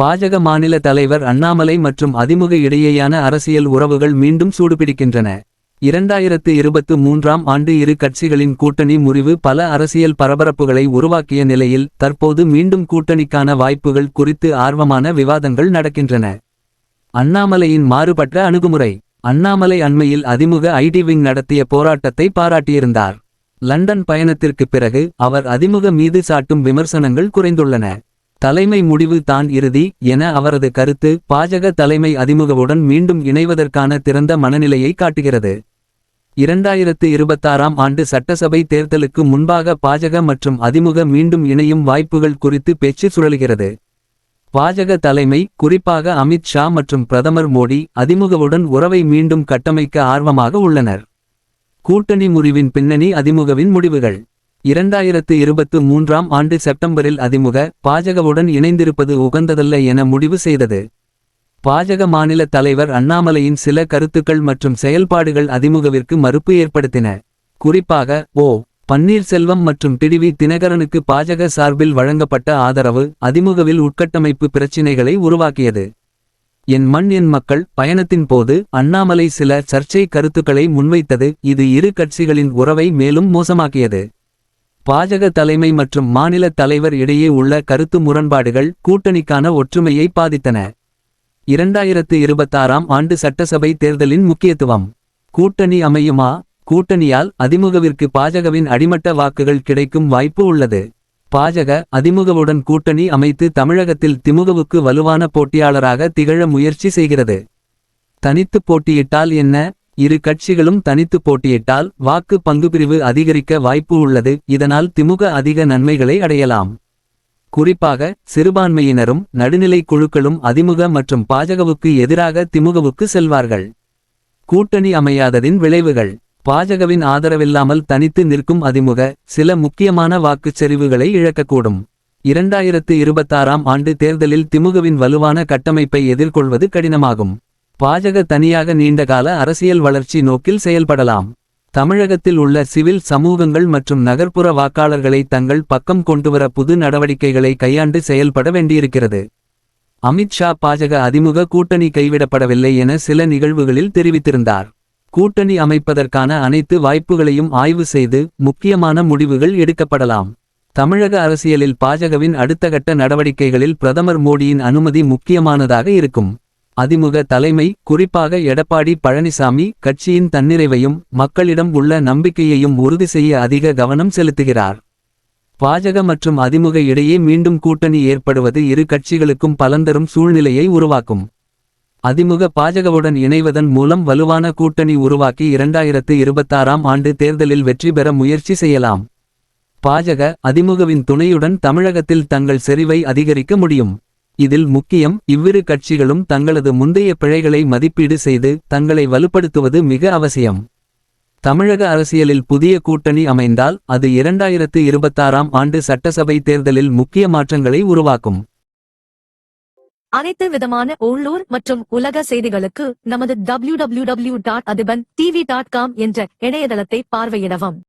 பாஜக மாநில தலைவர் அண்ணாமலை மற்றும் அதிமுக இடையேயான அரசியல் உறவுகள் மீண்டும் சூடுபிடிக்கின்றன. இரண்டாயிரத்து இருபத்து மூன்றாம் ஆண்டு இரு கட்சிகளின் கூட்டணி முறிவு பல அரசியல் பரபரப்புகளை உருவாக்கிய நிலையில் தற்போது மீண்டும் கூட்டணிக்கான வாய்ப்புகள் குறித்து ஆர்வமான விவாதங்கள் நடக்கின்றன. அண்ணாமலையின் மாறுபட்ட அணுகுமுறை. அண்ணாமலை அண்மையில் அதிமுக ஐடி விங் நடத்திய போராட்டத்தை பாராட்டியிருந்தார். லண்டன் பயணத்திற்குப் பிறகு அவர் அதிமுக மீது சாட்டும் விமர்சனங்கள் குறைந்துள்ளன. தலைமை முடிவு தான் இறுதி என அவரது கருத்து பாஜக தலைமை அதிமுகவுடன் மீண்டும் இணைவதற்கான திறந்த மனநிலையை காட்டுகிறது. இரண்டாயிரத்து இருபத்தாறாம் ஆண்டு சட்டசபை தேர்தலுக்கு முன்பாக பாஜக மற்றும் அதிமுக மீண்டும் இணையும் வாய்ப்புகள் குறித்து பேச்சு சுழல்கிறது. பாஜக தலைமை குறிப்பாக அமித் ஷா மற்றும் பிரதமர் மோடி அதிமுகவுடன் உறவை மீண்டும் கட்டமைக்க ஆர்வமாக உள்ளனர். கூட்டணி முறிவின் பின்னணி அதிமுகவின் முடிவுகள். இரண்டாயிரத்து இருபத்து மூன்றாம் ஆண்டு செப்டம்பரில் அதிமுக பாஜகவுடன் இணைந்திருப்பது உகந்ததல்ல என முடிவு செய்தது. பாஜக மாநில தலைவர் அண்ணாமலையின் சில கருத்துக்கள் மற்றும் செயல்பாடுகள் அதிமுகவிற்கு மறுப்பு ஏற்படுத்தின. குறிப்பாக ஓ. பன்னீர்செல்வம் மற்றும் டிடிவி தினகரனுக்கு பாஜக சார்பில் வழங்கப்பட்ட ஆதரவு அதிமுகவில் உட்கட்டமைப்பு பிரச்சினைகளை உருவாக்கியது. என் மண் என் மக்கள் பயணத்தின் போது அண்ணாமலை சில சர்ச்சை கருத்துக்களை முன்வைத்தது. இது இரு கட்சிகளின் உறவை மேலும் மோசமாக்கியது. பாஜக தலைமை மற்றும் மாநில தலைவர் இடையே உள்ள கருத்து முரண்பாடுகள் கூட்டணிக்கான ஒற்றுமையை பாதித்தன. இரண்டாயிரத்து இருபத்தாறாம் ஆண்டு சட்டசபை தேர்தலின் முக்கியத்துவம். கூட்டணி அமையுமா? கூட்டணியால் அதிமுகவிற்கு பாஜகவின் அடிமட்ட வாக்குகள் கிடைக்கும் வாய்ப்பு உள்ளது. பாஜக அதிமுகவுடன் கூட்டணி அமைத்து தமிழகத்தில் திமுகவுக்கு வலுவான போட்டியாளராக திகழ முயற்சி செய்கிறது. தனித்து போட்டியிட்டால் என்ன? இரு கட்சிகளும் தனித்து போட்டியிட்டால் வாக்கு பங்குபிரிவு அதிகரிக்க வாய்ப்பு உள்ளது. இதனால் திமுக அதிக நன்மைகளை அடையலாம். குறிப்பாக சிறுபான்மையினரும் நடுநிலை குழுக்களும் அதிமுக மற்றும் பாஜகவுக்கு எதிராக திமுகவுக்கு செல்வார்கள். கூட்டணி அமையாததின் விளைவுகள். பாஜகவின் ஆதரவில்லாமல் தனித்து நிற்கும் அதிமுக சில முக்கியமான வாக்குச் செறிவுகளை இழக்கக்கூடும். இரண்டாயிரத்து இருபத்தாறாம் ஆண்டு தேர்தலில் திமுகவின் வலுவான கட்டமைப்பை எதிர்கொள்வது கடினமாகும். பாஜக தனியாக நீண்டகால அரசியல் வளர்ச்சி நோக்கில் செயல்படலாம். தமிழகத்தில் உள்ள சிவில் சமூகங்கள் மற்றும் நகர்ப்புற வாக்காளர்களை தங்கள் பக்கம் கொண்டுவர புது நடவடிக்கைகளை கையாண்டு செயல்பட வேண்டியிருக்கிறது. அமித்ஷா பாஜக அதிமுக கூட்டணி கைவிடப்படவில்லை என சில நிகழ்வுகளில் தெரிவித்திருந்தார். கூட்டணி அமைப்பதற்கான அனைத்து வாய்ப்புகளையும் ஆய்வு செய்து முக்கியமான முடிவுகள் எடுக்கப்படலாம். தமிழக அரசியலில் பாஜகவின் அடுத்த கட்ட நடவடிக்கைகளில் பிரதமர் மோடியின் அனுமதி முக்கியமானதாக இருக்கும். அதிமுக தலைமை குறிப்பாக எடப்பாடி பழனிசாமி கட்சியின் தன்னிறைவையும் மக்களிடம் உள்ள நம்பிக்கையையும் உறுதி செய்ய அதிக கவனம் செலுத்துகிறார். பாஜக மற்றும் அதிமுக இடையே மீண்டும் கூட்டணி ஏற்படுவது இரு கட்சிகளுக்கும் பலந்தரும் சூழ்நிலையை உருவாக்கும். அதிமுக பாஜகவுடன் இணைவதன் மூலம் வலுவான கூட்டணி உருவாக்கி இரண்டாயிரத்து இருபத்தாறாம் ஆண்டு தேர்தலில் வெற்றி பெற முயற்சி செய்யலாம். பாஜக அதிமுகவின் துணையுடன் தமிழகத்தில் தங்கள் செறிவை அதிகரிக்க முடியும். இதில் முக்கியம் இவ்விரு கட்சிகளும் தங்களது முந்தைய பிழைகளை மதிப்பீடு செய்து தங்களை வலுப்படுத்துவது மிக அவசியம். தமிழக அரசியலில் புதிய கூட்டணி அமைந்தால் அது இரண்டாயிரத்து இருபத்தாறாம் ஆண்டு சட்டசபை தேர்தலில் முக்கிய மாற்றங்களை உருவாக்கும். அனைத்து விதமான உள்ளூர் மற்றும் உலக செய்திகளுக்கு நமது www.adiban tv.com என்ற இணையதளத்தை பார்வையிடவும்.